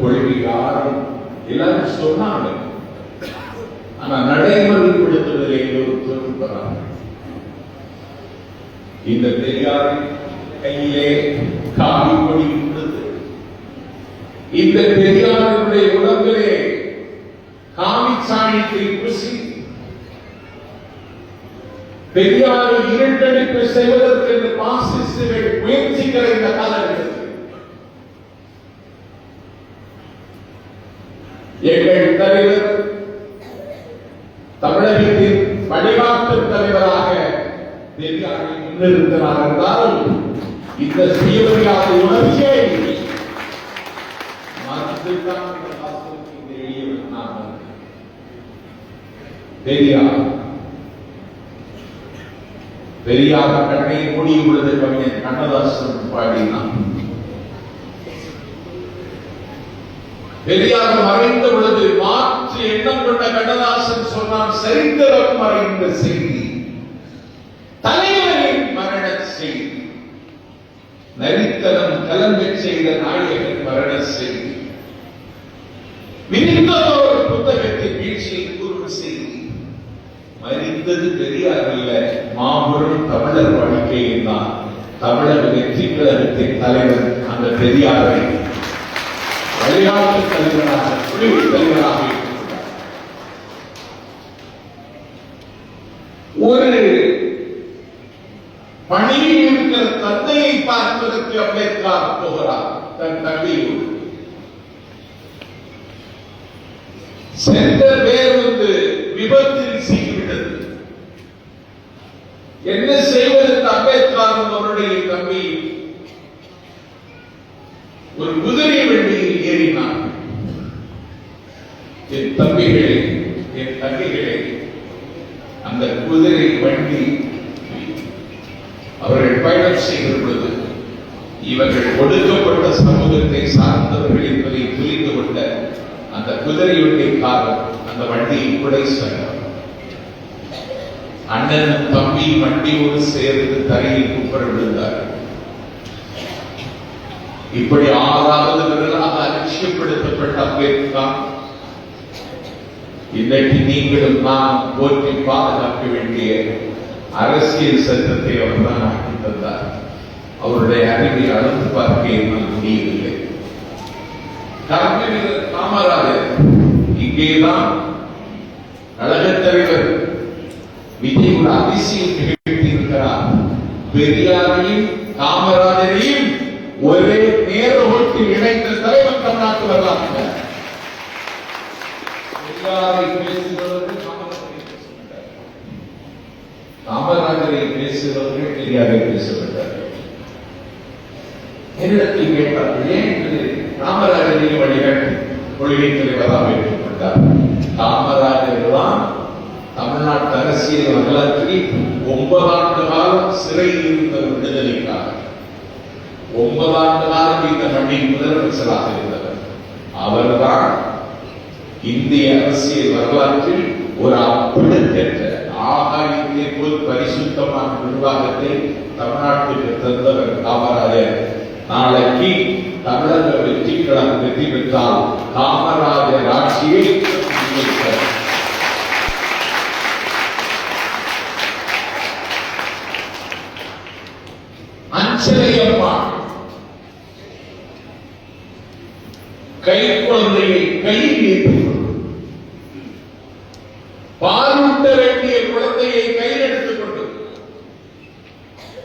கொள்கை யாரும் எல்லாரும் சொன்னாங்க. ஆனா நடைமுறைப்படுத்துவதில் எல்லோருக்கும் இந்த பெரியார் காவி கொடி இருந்தது இந்த பெரியாருடைய உடம்பிலே காவி சாணியத்தை பூசி பெரியாரை இரண்டடிப்பு செய்வதற்கு இந்த பாசிஸ்டுகள் முயற்சிக்கிற இந்த காலகட்டத்தில் எங்கள் தலைவர் தமிழகத்தின் வழிகாட்டு தலைவராக பெரியாரை முன்னிறுத்தினார் என்றால் இந்த சுயமரியாதை உணர்ச்சியை மறந்துதான் பெரியார் பெரியார் கண்ணை மூடி உள்ளது கவிஞர் கண்ணதாசன் பாடினான் பெரியார் மறைந்த பொழுது மாற்று எண்ணம் கொண்ட கண்ணதாசன் சொன்னான் சரித்திரம் மறைந்த செய்தி. தலைவரின் மரண செய்தி. நரித்தனம் கலந்து செய்த நாயகன் மரண செய்தி. விரிந்ததோர் புத்தகத்தின் வீழ்ச்சியில் கூறும் செய்தி. மறிந்தது பெரியார் அல்ல தமிழக வெற்றி கழகத்தின் தலைவர் அந்த பெரியாரை. வழிகாட்டு தலைவராக குழுவு தலைவராக ஒரு பணியில் இருக்கிற தந்தையை பார்ப்பதற்கு அம்பேத்கர் போகிறார் தன் தம்பியோடு சென்ற பேருந்து விபத்தில் சீக்கிரம் என்ன செய்வதற்கு அம்பேத்கர் அவருடைய தம்பி ஒரு குதிரை வண்டியில் ஏறினார். என் தம்பிகளே என் தங்கைகளே அந்த குதிரை வண்டி அவர்கள் பயணம் செய்கிற பொழுது இவர்கள் ஒடுக்கப்பட்ட சமூகத்தை சார்ந்தவர்கள் என்பதை புரிந்து கொண்ட அந்த குதிரை வண்டிக்காரர் அந்த வண்டியை குடை சொன்னார் அண்ணனும் தம்பி வண்டியோடு சேர்ந்து தரையில் குப்பர விழுந்தார். இப்படி ஆறாவது விரலாக அலட்சியப்படுத்தப்பட்ட அம்பேத்கர் இன்றைக்கு நீங்களும் நாம் போற்றி பாதுகாக்க வேண்டிய அரசியல் சட்டத்தை அவர் தான் ஆக்கி தந்தார். அவருடைய அறிவை அளந்து பார்க்க என்னால் முடியவில்லை. காமராஜர் இங்கேதான் கழகத் தலைவர் விஜய் ஒரு அதிசயம் நிகழ்த்தியிருக்கிறார். பெரியாரையும் காமராஜரையும் ஒரே நேரோட்டில் இணைந்த தலைவர் தமிழ்நாட்டு வரலாற்று பெரியாரை பேசுகிறவர்கள் காமராஜரை பேசுகின்றார் பேசுகிறவர்கள் பெரியாரை பேசுகின்றார் என்னிடத்தில் கேட்டார்கள் ஏன் இது காமராஜரையும் வழிகாட்டி கொள்கை தலைவராக ஏற்றுக்கொண்டார்? காமராஜர் தான் தமிழ்நாட்டு அரசியல் வரலாற்றில் ஒன்பதாண்டு காலம் சிறையில் இருந்த விடுதலைக்காக ஒன்பதாண்டு காலம் இந்த மண்ணின் முதலமைச்சராக இருந்தவர். அவர்தான் இந்திய அரசியல் வரலாற்றில் ஒரு அப்படிக்கற்ற ஆகாயத்தை போல் பரிசுத்தமான நிர்வாகத்தை தமிழ்நாட்டுக்கு தந்தவர் காமராஜர். நாளைக்கு தமிழக வெற்றி கழகம் வெற்றி பெற்றால் காமராஜர் ஆட்சியை கை குழந்தையை கையில் ஏற்றுக்கொண்டு பாலூட்ட வேண்டிய குழந்தையை கையில் எடுத்துக்கொண்டு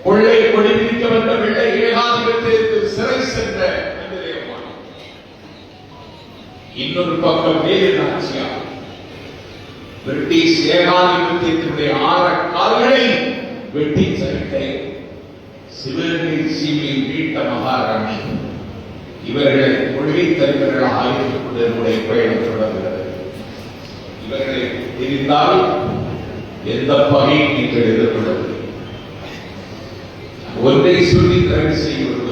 கொள்ளை கொடிபிடிக்க வந்த பிள்ளை ஏகாதிபத்தியத்தில் சிறை சென்ற இன்னொரு பக்கம் வேறு நாச்சியா பிரிட்டிஷ் ஏகாதிபத்தியத்தினுடைய ஆற கால்களை வெட்டி சரித்தை சிவகங்கை சீமையில் மீட்ட மகாராணி. இவர்களை கொள்கை தலைவர்களாக ஆய்வு கொண்டதனுடைய பயணம் தொடர்கிறது. இவர்களை தெரிந்தால் எந்த பகையும் நீங்கள் எதிர்கொள்ளவில்லை ஒன்றை சொல்லி தடை செய்வது